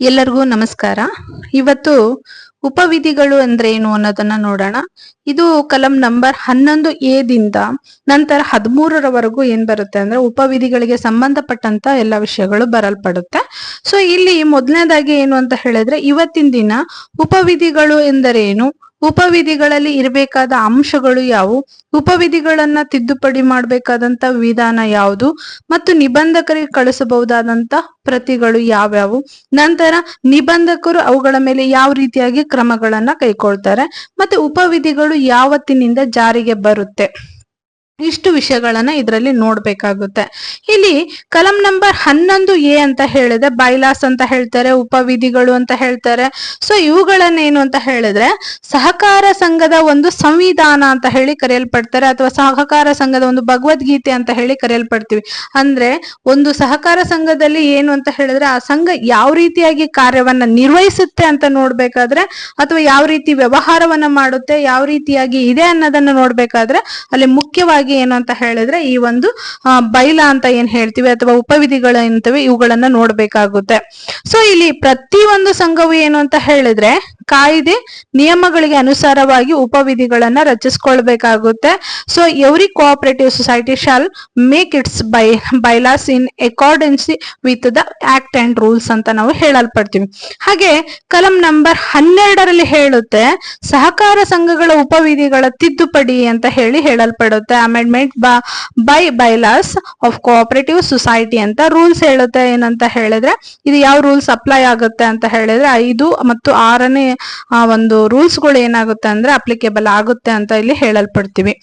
ಎಲ್ಲರಿಗೂ ನಮಸ್ಕಾರ. ಇವತ್ತು ಉಪವಿಧಿಗಳು ಅಂದ್ರೆ ಏನು ಅನ್ನೋದನ್ನ ನೋಡೋಣ. ಇದು ಕಲಂ ನಂಬರ್ ಹನ್ನೊಂದು ಎ ದಿಂದ ನಂತರ ಹದಿಮೂರರವರೆಗೂ ಏನ್ ಬರುತ್ತೆ ಅಂದ್ರೆ ಉಪವಿಧಿಗಳಿಗೆ ಸಂಬಂಧಪಟ್ಟಂತ ಎಲ್ಲ ವಿಷಯಗಳು ಬರಲ್ಪಡುತ್ತೆ. ಸೊ ಇಲ್ಲಿ ಮೊದಲನೇದಾಗಿ ಏನು ಅಂತ ಹೇಳಿದ್ರೆ ಇವತ್ತಿನ ದಿನ ಉಪವಿಧಿಗಳು ಎಂದರೇನು? ಉಪವಿಧಿಗಳಲ್ಲಿ ಇರಬೇಕಾದ ಅಂಶಗಳು ಯಾವುವು? ಉಪವಿಧಿಗಳನ್ನ ತಿದ್ದುಪಡಿ ಮಾಡಬೇಕಾದಂತ ವಿಧಾನ ಯಾವುದು? ಮತ್ತು ನಿಬಂಧಕರಿಗೆ ಕಳಿಸಬಹುದಾದಂತ ಪ್ರತಿಗಳು ಯಾವ್ಯಾವು? ನಂತರ ನಿಬಂಧಕರು ಅವುಗಳ ಮೇಲೆ ಯಾವ ರೀತಿಯಾಗಿ ಕ್ರಮಗಳನ್ನ ಕೈಕೊಳ್ತಾರೆ? ಮತ್ತೆ ಉಪವಿಧಿಗಳು ಯಾವತ್ತಿನಿಂದ ಜಾರಿಗೆ ಬರುತ್ತೆ? ಇಷ್ಟು ವಿಷಯಗಳನ್ನ ಇದರಲ್ಲಿ ನೋಡ್ಬೇಕಾಗುತ್ತೆ. ಇಲ್ಲಿ ಕಲಂ ನಂಬರ್ ಹನ್ನೊಂದು ಎ ಅಂತ ಹೇಳಿದ್ರೆ, ಬೈಲಾಸ್ ಅಂತ ಹೇಳ್ತಾರೆ, ಉಪವಿಧಿಗಳು ಅಂತ ಹೇಳ್ತಾರೆ. ಸೊ ಇವುಗಳನ್ನೇನು ಅಂತ ಹೇಳಿದ್ರೆ, ಸಹಕಾರ ಸಂಘದ ಒಂದು ಸಂವಿಧಾನ ಅಂತ ಹೇಳಿ ಕರೆಯಲ್ಪಡ್ತಾರೆ, ಅಥವಾ ಸಹಕಾರ ಸಂಘದ ಒಂದು ಭಗವದ್ಗೀತೆ ಅಂತ ಹೇಳಿ ಕರೆಯಲ್ಪಡ್ತೀವಿ. ಅಂದ್ರೆ, ಒಂದು ಸಹಕಾರ ಸಂಘದಲ್ಲಿ ಏನು ಅಂತ ಹೇಳಿದ್ರೆ, ಆ ಸಂಘ ಯಾವ ರೀತಿಯಾಗಿ ಕಾರ್ಯವನ್ನ ನಿರ್ವಹಿಸುತ್ತೆ ಅಂತ ನೋಡ್ಬೇಕಾದ್ರೆ, ಅಥವಾ ಯಾವ ರೀತಿ ವ್ಯವಹಾರವನ್ನ ಮಾಡುತ್ತೆ, ಯಾವ ರೀತಿಯಾಗಿ ಇದೆ ಅನ್ನೋದನ್ನ ನೋಡ್ಬೇಕಾದ್ರೆ, ಅಲ್ಲಿ ಮುಖ್ಯವಾಗಿ ಏನು ಅಂತ ಹೇಳಿದ್ರೆ ಈ ಒಂದು ಬೈಲ ಅಂತ ಏನ್ ಹೇಳ್ತೀವಿ ಅಥವಾ ಉಪವಿಧಿಗಳು ಅಂತವೆ ಇವುಗಳನ್ನ ನೋಡ್ಬೇಕಾಗುತ್ತೆ. ಸೊ ಇಲ್ಲಿ ಪ್ರತಿ ಒಂದು ಸಂಘವು ಏನು ಅಂತ ಹೇಳಿದ್ರೆ ಕಾಯ್ದೆ ನಿಯಮಗಳಿಗೆ ಅನುಸಾರವಾಗಿ ಉಪವಿಧಿಗಳನ್ನ ರಚಿಸ್ಕೊಳ್ಬೇಕಾಗುತ್ತೆ. So every cooperative society shall make its by bylaws in accordance with the act and rules ಅಂತ ನಾವು ಹೇಳಲ್ಪಡ್ತೀವಿ. ಹಾಗೆ ಕಲಂ ನಂಬರ್ ಹನ್ನೆರಡರಲ್ಲಿ ಹೇಳುತ್ತೆ, ಸಹಕಾರ ಸಂಘಗಳ ಉಪವಿಧಿಗಳ ತಿದ್ದುಪಡಿ ಅಂತ ಹೇಳಿ ಹೇಳಲ್ಪಡುತ್ತೆ. Amendment by bylaws of cooperative society ಅಂತ ರೂಲ್ಸ್ ಹೇಳುತ್ತೆ ಏನಂತ ಹೇಳಿದ್ರೆ, ಇದು ಯಾವ ರೂಲ್ಸ್ ಅಪ್ಲೈ ಆಗುತ್ತೆ ಅಂತ ಹೇಳಿದ್ರೆ, ಐದು ಮತ್ತು ಆರನೇ ಒಂದು ರೂಲ್ಸ್ಗಳು ಏನಾಗುತ್ತೆ ಅಂದ್ರೆ ಅಪ್ಲಿಕೇಬಲ್ ಆಗುತ್ತೆ ಅಂತ ಇಲ್ಲಿ ಹೇಳಲ್ಪಡ್ತೀವಿ.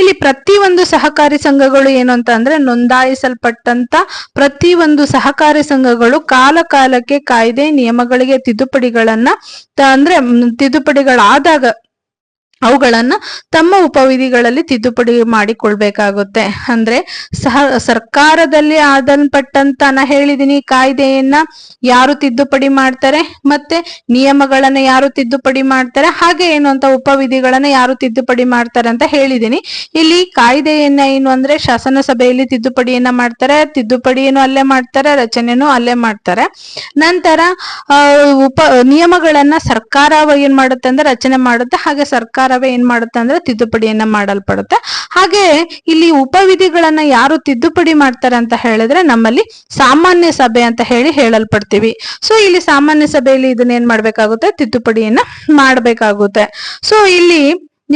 ಇಲ್ಲಿ ಪ್ರತಿ ಒಂದು ಸಹಕಾರಿ ಸಂಘಗಳು ಏನು ಅಂತ ಅಂದ್ರೆ ನೋಂದಾಯಿಸಲ್ಪಟ್ಟಂತ ಪ್ರತಿ ಒಂದು ಸಹಕಾರಿ ಸಂಘಗಳು ಕಾಲ ಕಾಲಕ್ಕೆ ಕಾಯ್ದೆ ನಿಯಮಗಳಿಗೆ ತಿದ್ದುಪಡಿಗಳನ್ನ ಅಂದ್ರೆ, ತಿದ್ದುಪಡಿಗಳಾದಾಗ ಅವುಗಳನ್ನ ತಮ್ಮ ಉಪವಿಧಿಗಳಲ್ಲಿ ತಿದ್ದುಪಡಿ ಮಾಡಿಕೊಳ್ಬೇಕಾಗುತ್ತೆ. ಅಂದ್ರೆ ಸಹ ಸರ್ಕಾರದಲ್ಲಿ ಆದಲ್ಪಟ್ಟಂತ ನಾ ಹೇಳಿದೀನಿ, ಕಾಯ್ದೆಯನ್ನ ಯಾರು ತಿದ್ದುಪಡಿ ಮಾಡ್ತಾರೆ ಮತ್ತೆ ನಿಯಮಗಳನ್ನ ಯಾರು ತಿದ್ದುಪಡಿ ಮಾಡ್ತಾರೆ, ಹಾಗೆ ಏನು ಅಂತ ಉಪವಿಧಿಗಳನ್ನ ಯಾರು ತಿದ್ದುಪಡಿ ಮಾಡ್ತಾರೆ ಅಂತ ಹೇಳಿದೀನಿ. ಇಲ್ಲಿ ಕಾಯ್ದೆಯನ್ನ ಏನು ಅಂದ್ರೆ ಶಾಸನ ಸಭೆಯಲ್ಲಿ ತಿದ್ದುಪಡಿಯನ್ನ ಮಾಡ್ತಾರೆ, ತಿದ್ದುಪಡಿಯನ್ನು ಅಲ್ಲೇ ಮಾಡ್ತಾರೆ, ರಚನೆಯನ್ನು ಅಲ್ಲೇ ಮಾಡ್ತಾರೆ. ನಂತರ ಉಪ, ನಿಯಮಗಳನ್ನ ಸರ್ಕಾರ ಏನ್ ಮಾಡುತ್ತೆ ಅಂದ್ರೆ ರಚನೆ ಮಾಡುತ್ತೆ. ಹಾಗೆ ಸರ್ಕಾರ ಸರ್ಕಾರವೇ ಏನ್ ಮಾಡುತ್ತೆ ಅಂದ್ರೆ ತಿದ್ದುಪಡಿಯನ್ನ ಮಾಡಲ್ಪಡುತ್ತೆ. ಹಾಗೆ ಇಲ್ಲಿ ಉಪವಿಧಿಗಳನ್ನ ಯಾರು ತಿದ್ದುಪಡಿ ಮಾಡ್ತಾರೆ ಅಂತ ಹೇಳಿದ್ರೆ ನಮ್ಮಲ್ಲಿ ಸಾಮಾನ್ಯ ಸಭೆ ಅಂತ ಹೇಳಿ ಹೇಳಲ್ಪಡ್ತೀವಿ. ಸೊ ಇಲ್ಲಿ ಸಾಮಾನ್ಯ ಸಭೆಯಲ್ಲಿ ಇದನ್ನ ಏನ್ ಮಾಡ್ಬೇಕಾಗುತ್ತೆ? ತಿದ್ದುಪಡಿಯನ್ನ ಮಾಡ್ಬೇಕಾಗುತ್ತೆ. ಸೊ ಇಲ್ಲಿ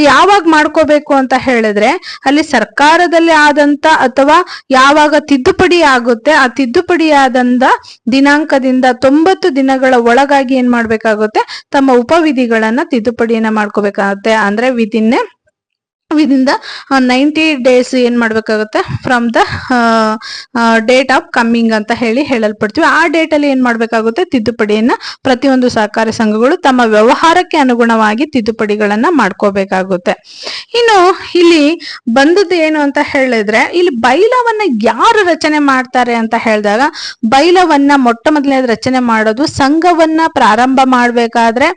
ಯಾವಾಗ ಮಾಡ್ಕೋಬೇಕು ಅಂತ ಹೇಳಿದ್ರೆ ಅಲ್ಲಿ ಸರ್ಕಾರದಲ್ಲಿ ಆದಂತ ಅಥವಾ ಯಾವಾಗ ತಿದ್ದುಪಡಿ ಆಗುತ್ತೆ, ಆ ತಿದ್ದುಪಡಿ ಆದಂತ ದಿನಾಂಕದಿಂದ ತೊಂಬತ್ತು ದಿನಗಳ ಒಳಗಾಗಿ ಏನ್ ಮಾಡ್ಬೇಕಾಗುತ್ತೆ, ತಮ್ಮ ಉಪವಿಧಿಗಳನ್ನ ತಿದ್ದುಪಡಿಯನ್ನ ಮಾಡ್ಕೋಬೇಕಾಗುತ್ತೆ. ಅಂದ್ರೆ within within the ninety days ಏನು ಮಾಡಬೇಕಾಗುತ್ತೆ? From the date of coming ಅಂತ ಹೇಳಿ ಹೇಳಲ್ಪಡ್ತೀವಿ. ಆ ಡೇಟ್ ಅಲ್ಲಿ ಏನ್ ಮಾಡ್ಬೇಕಾಗುತ್ತೆ? ತಿದ್ದುಪಡಿಯನ್ನ ಪ್ರತಿಯೊಂದು ಸಹಕಾರಿ ಸಂಘಗಳು ತಮ್ಮ ವ್ಯವಹಾರಕ್ಕೆ ಅನುಗುಣವಾಗಿ ತಿದ್ದುಪಡಿಗಳನ್ನು ಮಾಡ್ಕೋಬೇಕಾಗುತ್ತೆ. ಇನ್ನು, ಇಲ್ಲಿ ಬಂದದ್ದು ಏನು ಅಂತ ಹೇಳಿದ್ರೆ, ಇಲ್ಲಿ ಬೈಲವನ್ನ ಯಾರು ರಚನೆ ಮಾಡ್ತಾರೆ ಅಂತ ಹೇಳಿದಾಗ, ಬೈಲವನ್ನ ಮೊಟ್ಟ ಮೊದಲನೇ ರಚನೆ ಮಾಡೋದು ಸಂಘವನ್ನ ಪ್ರಾರಂಭ ಮಾಡಬೇಕಾದ್ರೆ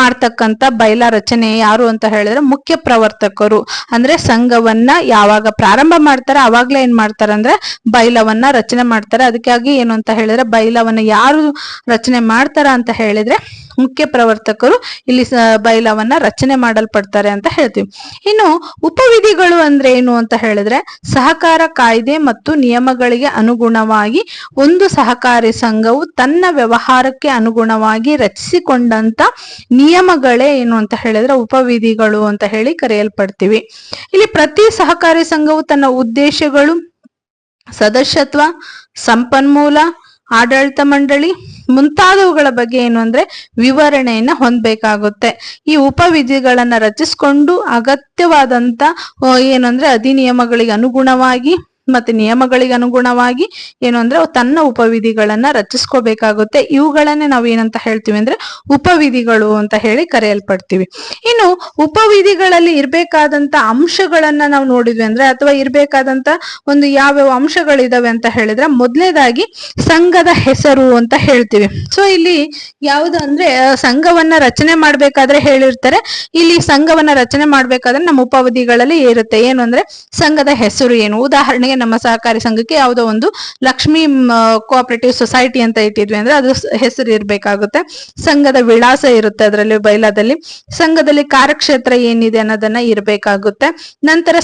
ಮಾಡ್ತಕ್ಕಂತ ಬೈಲ ರಚನೆ ಯಾರು ಅಂತ ಹೇಳಿದ್ರೆ ಮುಖ್ಯ ಪ್ರವರ್ತಕರು. ಅಂದ್ರೆ ಸಂಘವನ್ನ ಯಾವಾಗ ಪ್ರಾರಂಭ ಮಾಡ್ತಾರೆ ಅವಾಗ್ಲೇ ಏನ್ ಮಾಡ್ತಾರೆ ಅಂದ್ರೆ ಬೈಲವನ್ನ ರಚನೆ ಮಾಡ್ತಾರೆ. ಅದಕ್ಕಾಗಿ ಏನು ಅಂತ ಹೇಳಿದ್ರೆ ಬೈಲವನ್ನ ಯಾರು ರಚನೆ ಮಾಡ್ತಾರ ಅಂತ ಹೇಳಿದ್ರೆ ಮುಖ್ಯ ಪ್ರವರ್ತಕರು ಇಲ್ಲಿ ಬೈಲವನ್ನ ರಚನೆ ಮಾಡಲ್ಪಡ್ತಾರೆ ಅಂತ ಹೇಳ್ತೀವಿ. ಇನ್ನು ಉಪವಿಧಿಗಳು ಅಂದ್ರೆ ಏನು ಅಂತ ಹೇಳಿದ್ರೆ ಸಹಕಾರ ಕಾಯ್ದೆ ಮತ್ತು ನಿಯಮಗಳಿಗೆ ಅನುಗುಣವಾಗಿ ಒಂದು ಸಹಕಾರಿ ಸಂಘವು ತನ್ನ ವ್ಯವಹಾರಕ್ಕೆ ಅನುಗುಣವಾಗಿ ರಚಿಸಿಕೊಂಡಂತ ನಿಯಮಗಳೇ ಏನು ಅಂತ ಹೇಳಿದ್ರೆ ಉಪವಿಧಿಗಳು ಅಂತ ಹೇಳಿ ಕರೆಯಲ್ಪಡ್ತೀವಿ. ಇಲ್ಲಿ ಪ್ರತಿ ಸಹಕಾರಿ ಸಂಘವು ತನ್ನ ಉದ್ದೇಶಗಳು, ಸದಸ್ಯತ್ವ, ಸಂಪನ್ಮೂಲ ಆಡಳಿತ ಮಂಡಳಿ ಮುಂತಾದವುಗಳ ಬಗ್ಗೆ ಏನು ಅಂದ್ರೆ ವಿವರಣೆಯನ್ನ ಹೊಂದಬೇಕಾಗುತ್ತೆ. ಈ ಉಪವಿಧಿಗಳನ್ನ ರಚಿಸಿಕೊಂಡು ಅಗತ್ಯವಾದಂತ ಏನಂದ್ರೆ ಅಧಿನಿಯಮಗಳಿಗೆ ಅನುಗುಣವಾಗಿ ಮತ್ತೆ ನಿಯಮಗಳಿಗೆ ಅನುಗುಣವಾಗಿ ಏನು ಅಂದ್ರೆ ತನ್ನ ಉಪವಿಧಿಗಳನ್ನ ರಚಿಸ್ಕೋಬೇಕಾಗುತ್ತೆ. ಇವುಗಳನ್ನೇ ನಾವು ಏನಂತ ಹೇಳ್ತೀವಿ ಅಂದ್ರೆ ಉಪವಿಧಿಗಳು ಅಂತ ಹೇಳಿ ಕರೆಯಲ್ಪಡ್ತೀವಿ. ಇನ್ನು ಉಪವಿಧಿಗಳಲ್ಲಿ ಇರ್ಬೇಕಾದಂತ ಅಂಶಗಳನ್ನ ನಾವು ನೋಡಿದ್ವಿ ಅಂದ್ರೆ ಅಥವಾ ಇರ್ಬೇಕಾದಂತ ಒಂದು ಯಾವ್ಯಾವ ಅಂಶಗಳಿದಾವೆ ಅಂತ ಹೇಳಿದ್ರೆ ಮೊದಲನೇದಾಗಿ ಸಂಘದ ಹೆಸರು ಅಂತ ಹೇಳ್ತೀವಿ. ಸೊ ಇಲ್ಲಿ ಯಾವುದು ಅಂದ್ರೆ ಸಂಘವನ್ನ ರಚನೆ ಮಾಡ್ಬೇಕಾದ್ರೆ ಹೇಳಿರ್ತಾರೆ. ಇಲ್ಲಿ ಸಂಘವನ್ನ ರಚನೆ ಮಾಡ್ಬೇಕಾದ್ರೆ ನಮ್ಮ ಉಪವಿಧಿಗಳಲ್ಲಿ ಇರುತ್ತೆ ಏನು ಅಂದ್ರೆ ಸಂಘದ ಹೆಸರು ಏನು? ಉದಾಹರಣೆಗೆ ನಮ್ಮ ಸಹಕಾರಿ ಸಂಘಕ್ಕೆ ಯಾವುದೋ ಒಂದು ಲಕ್ಷ್ಮಿ ಕೋಆಪರೇಟಿವ್ ಸೊಸೈಟಿ ಅಂತ ಇಟ್ಟಿದ್ವಿ ಅಂದ್ರೆ ಅದು ಹೆಸರು ಇರಬೇಕಾಗುತ್ತೆ. ಸಂಘದ ವಿಳಾಸ ಇರುತ್ತೆ ಅದರಲ್ಲಿ, ಬೈಲಾದಲ್ಲಿ. ಸಂಘದಲ್ಲಿ ಕಾರ್ಯಕ್ಷೇತ್ರ ಏನಿದೆ ಅನ್ನೋದನ್ನ ಇರಬೇಕಾಗುತ್ತೆ. ನಂತರ